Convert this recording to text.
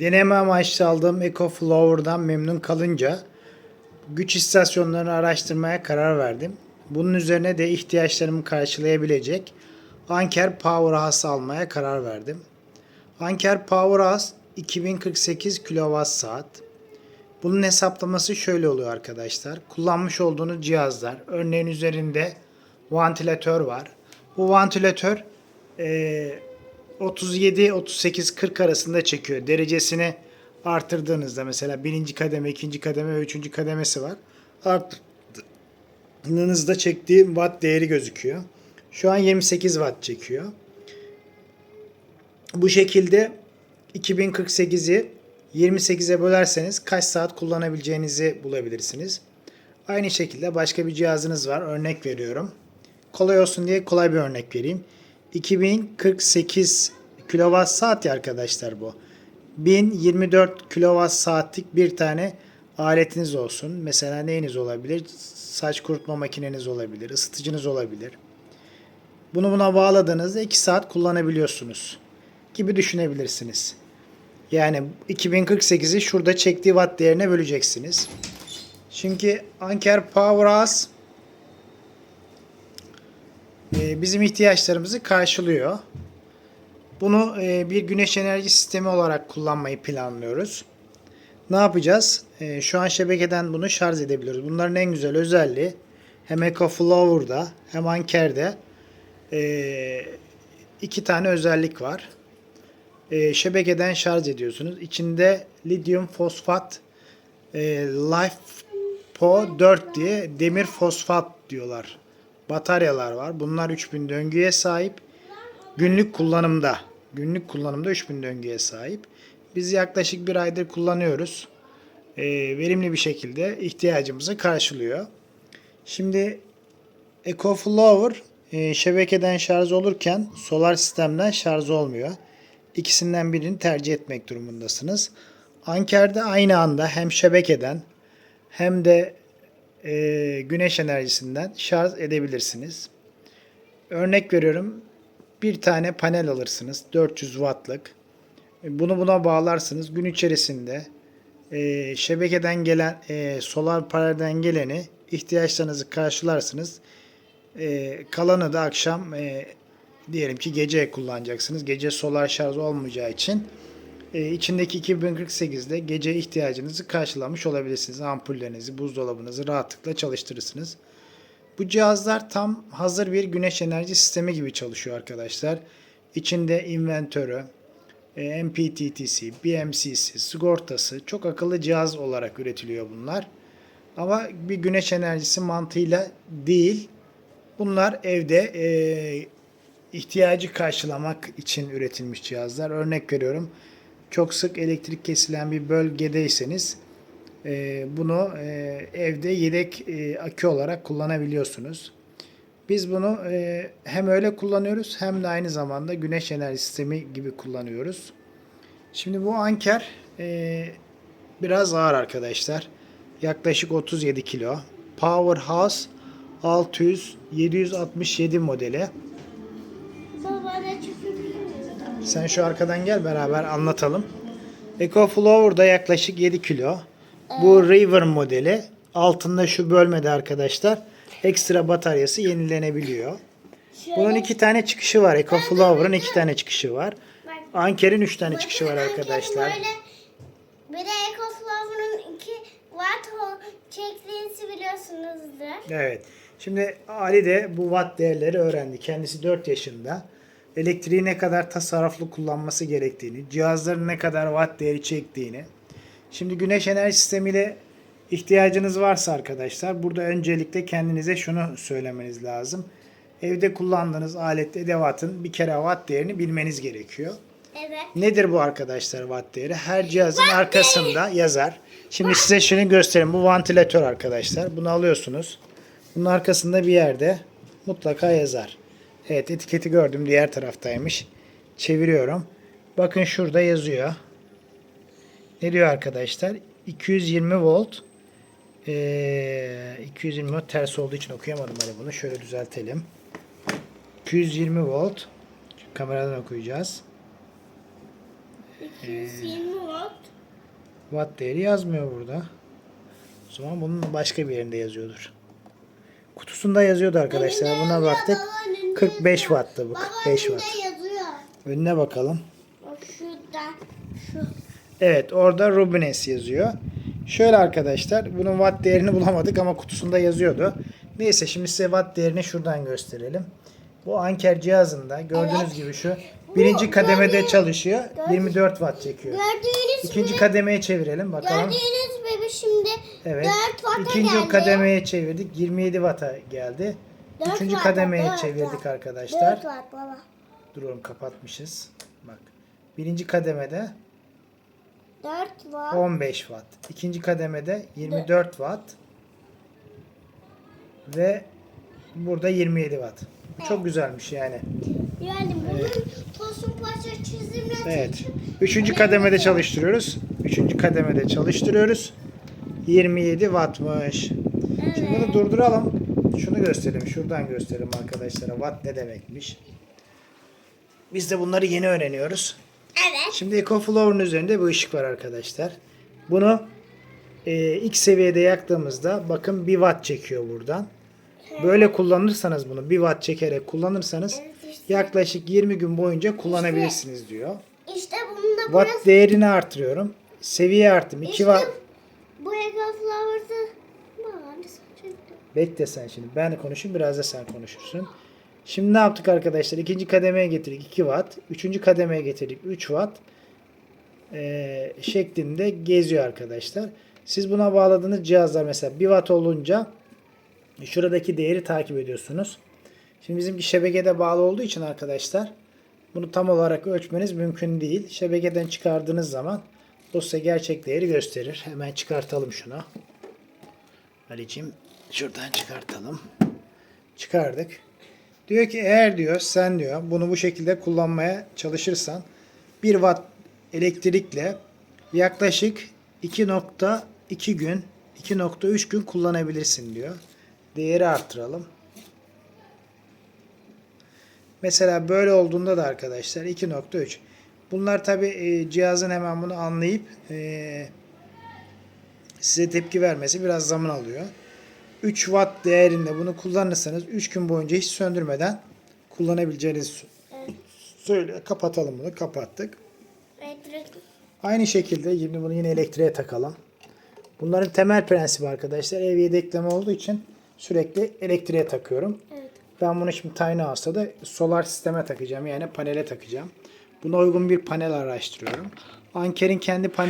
Deneme amaçlı aldığım EcoFlower'dan memnun kalınca güç istasyonlarını araştırmaya karar verdim. Bunun üzerine de ihtiyaçlarımı karşılayabilecek Anker Powerhouse almaya karar verdim. Anker Powerhouse 2048 kWh. Bunun hesaplaması şöyle oluyor arkadaşlar. Kullanmış olduğunuz cihazlar, örneğin üzerinde vantilatör var. Bu vantilatör eee 37, 38, 40 arasında çekiyor. Derecesini artırdığınızda mesela birinci kademe, ikinci kademe ve üçüncü kademesi var. Arttırdığınızda çektiği watt değeri gözüküyor. Şu an 28 watt çekiyor. Bu şekilde 2048'i 28'e bölerseniz kaç saat kullanabileceğinizi bulabilirsiniz. Aynı şekilde başka bir cihazınız var. Örnek veriyorum. Kolay olsun diye kolay bir örnek vereyim. 2048 kilowatt saat arkadaşlar bu. 1024 kilowatt saatlik bir tane aletiniz olsun. Mesela neyiniz olabilir? Saç kurutma makineniz olabilir, ısıtıcınız olabilir. Bunu buna bağladığınızda 2 saat kullanabiliyorsunuz gibi düşünebilirsiniz. Yani 2048'i şurada çektiği watt değerine böleceksiniz. Çünkü Anker Powerhouse e, bizim ihtiyaçlarımızı karşılıyor. Bunu e, bir güneş enerji sistemi olarak kullanmayı planlıyoruz. Ne yapacağız? E, Şu an şebekeden bunu şarj edebiliyoruz. Bunların en güzel özelliği hem EcoFlower'da hem Anker'de e, iki tane özellik var. Şebekeden şarj ediyorsunuz. İçinde lityum fosfat e, LiFePO 4 diye demir fosfat diyorlar. Bataryalar var. Bunlar 3000 döngüye sahip. Günlük kullanımda. Günlük kullanımda 3000 döngüye sahip. Biz yaklaşık bir aydır kullanıyoruz. Ee, verimli bir şekilde ihtiyacımızı karşılıyor. Şimdi EcoFlower e, şebekeden şarj olurken solar sistemden şarj olmuyor. İkisinden birini tercih etmek durumundasınız. Anker'de aynı anda hem şebekeden hem de e, güneş enerjisinden şarj edebilirsiniz. Örnek veriyorum. Bir tane panel alırsınız. 400 wattlık. E, Bunu buna bağlarsınız. Gün içerisinde e, şebekeden gelen e, solar panelden geleni ihtiyaçlarınızı karşılarsınız. E, kalanı da akşam e, diyelim ki gece kullanacaksınız. Gece solar şarj olmayacağı için e, içindeki 2048'de gece ihtiyacınızı karşılamış olabilirsiniz. Ampullerinizi, buzdolabınızı rahatlıkla çalıştırırsınız. Bu cihazlar tam hazır bir güneş enerji sistemi gibi çalışıyor arkadaşlar. İçinde inventörü, e, MPTT'si, BMC'si, sigortası çok akıllı cihaz olarak üretiliyor bunlar. Ama bir güneş enerjisi mantığıyla değil. Bunlar evde e, ihtiyacı karşılamak için üretilmiş cihazlar. Örnek veriyorum. Çok sık elektrik kesilen bir bölgedeyseniz e, bunu e, evde yedek e, akü olarak kullanabiliyorsunuz. Biz bunu hem öyle kullanıyoruz hem de aynı zamanda güneş enerji sistemi gibi kullanıyoruz. Şimdi bu anker biraz ağır arkadaşlar. Yaklaşık 37 kilo. Powerhouse 600 767 modeli. Sen şu arkadan gel beraber anlatalım. EcoFlower da yaklaşık 7 kilo. Bu River modeli. Altında şu bölmede arkadaşlar ekstra bataryası yenilenebiliyor. Bunun iki tane çıkışı var. EcoFlower'ın iki tane çıkışı var. Anker'in üç tane çıkışı var arkadaşlar. Böyle, bir de EcoFlower'ın 2 watt çektiğinizi biliyorsunuzdur. Evet. Şimdi Ali de bu watt değerleri öğrendi. Kendisi 4 yaşında. Elektriği ne kadar tasarruflu kullanması gerektiğini, cihazların ne kadar watt değeri çektiğini. Şimdi güneş enerji sistemiyle ihtiyacınız varsa arkadaşlar burada öncelikle kendinize şunu söylemeniz lazım. Evde kullandığınız alet edevatın bir kere watt değerini bilmeniz gerekiyor. Evet. Nedir bu arkadaşlar watt değeri? Her cihazın arkasında yazar. Şimdi size şunu göstereyim. Bu vantilatör arkadaşlar. Bunu alıyorsunuz. Bunun arkasında bir yerde mutlaka yazar. Evet etiketi gördüm. Diğer taraftaymış. Çeviriyorum. Bakın şurada yazıyor. Ne diyor arkadaşlar? 220 volt. Ee, 220 volt ters olduğu için okuyamadım hani bunu. Şöyle düzeltelim. 220 volt. Kameradan okuyacağız. 220 watt. Watt değeri yazmıyor burada. O zaman bunun başka bir yerinde yazıyordur. Kutusunda yazıyordu arkadaşlar. Buna baktık. Baba, önünde 45 yazıyor. watt'tı bu. Baba 45 önünde watt. yazıyor. Önüne bakalım. Şuradan şu. Evet orada Rubines yazıyor. Şöyle arkadaşlar bunun watt değerini bulamadık ama kutusunda yazıyordu. Neyse şimdi size watt değerini şuradan gösterelim. Bu Anker cihazında gördüğünüz Evet. gibi şu birinci kademede gördüğünüz- çalışıyor. gördüğünüz- 24 watt çekiyor. Gördüğünüz İkinci gibi, kademeye çevirelim bakalım. gördüğünüz gibi şimdi Evet. 4 watt'a İkinci geldi. kademeye çevirdik. 27 watt'a geldi. Dört Üçüncü watt, kademeye dört çevirdik watt. arkadaşlar. 4 watt baba. Duruyorum kapatmışız. Bak. Birinci kademede 4 watt. 15 watt. İkinci kademede 24 watt. Ve burada 27 watt. Bu Çok güzelmiş yani. Yani bunun Tosun Paşa çizimle Evet. Üçüncü kademede çalıştırıyoruz. Üçüncü kademede çalıştırıyoruz. 27 wattmış. Şimdi bunu durduralım. Şunu gösterelim. Şuradan gösterelim arkadaşlara. Watt ne demekmiş. Biz de bunları yeni öğreniyoruz. Evet. Şimdi EcoFlower'ın üzerinde bir ışık var arkadaşlar. Bunu e, ilk seviyede yaktığımızda bakın 1 watt çekiyor buradan. Böyle kullanırsanız bunu 1 watt çekerek kullanırsanız yaklaşık 20 gün boyunca kullanabilirsiniz diyor. İşte bunun da Watt burası. değerini artırıyorum. Seviye arttım. 2 İşte watt. bu Ego Bekle sen şimdi. Ben konuşayım. Biraz da sen konuşursun. Şimdi ne yaptık arkadaşlar? İkinci kademeye getirdik 2 watt. Üçüncü kademeye getirdik 3 watt. Ee, şeklinde geziyor arkadaşlar. Siz buna bağladığınız cihazlar mesela 1 watt olunca şuradaki değeri takip ediyorsunuz. Şimdi bizimki şebekede bağlı olduğu için arkadaşlar bunu tam olarak ölçmeniz mümkün değil. Şebekeden çıkardığınız zaman size gerçek değeri gösterir. Hemen çıkartalım şunu. Ali'cim şuradan çıkartalım. Çıkardık. Diyor ki eğer diyor sen diyor bunu bu şekilde kullanmaya çalışırsan 1 watt elektrikle yaklaşık 2.2 gün 2.3 gün kullanabilirsin diyor. Değeri arttıralım. Mesela böyle olduğunda da arkadaşlar 2.3. Bunlar tabi cihazın hemen bunu anlayıp e, size tepki vermesi biraz zaman alıyor. 3 watt değerinde bunu kullanırsanız 3 gün boyunca hiç söndürmeden kullanabileceğiniz Evet. söyle kapatalım bunu kapattık. Elektrik. Aynı şekilde şimdi bunu yine elektriğe takalım. Bunların temel prensibi arkadaşlar ev yedekleme olduğu için sürekli elektriğe takıyorum. Evet. Ben bunu şimdi Tiny House'da da solar sisteme takacağım yani panele takacağım. Buna uygun bir panel araştırıyorum. Anker'in kendi panel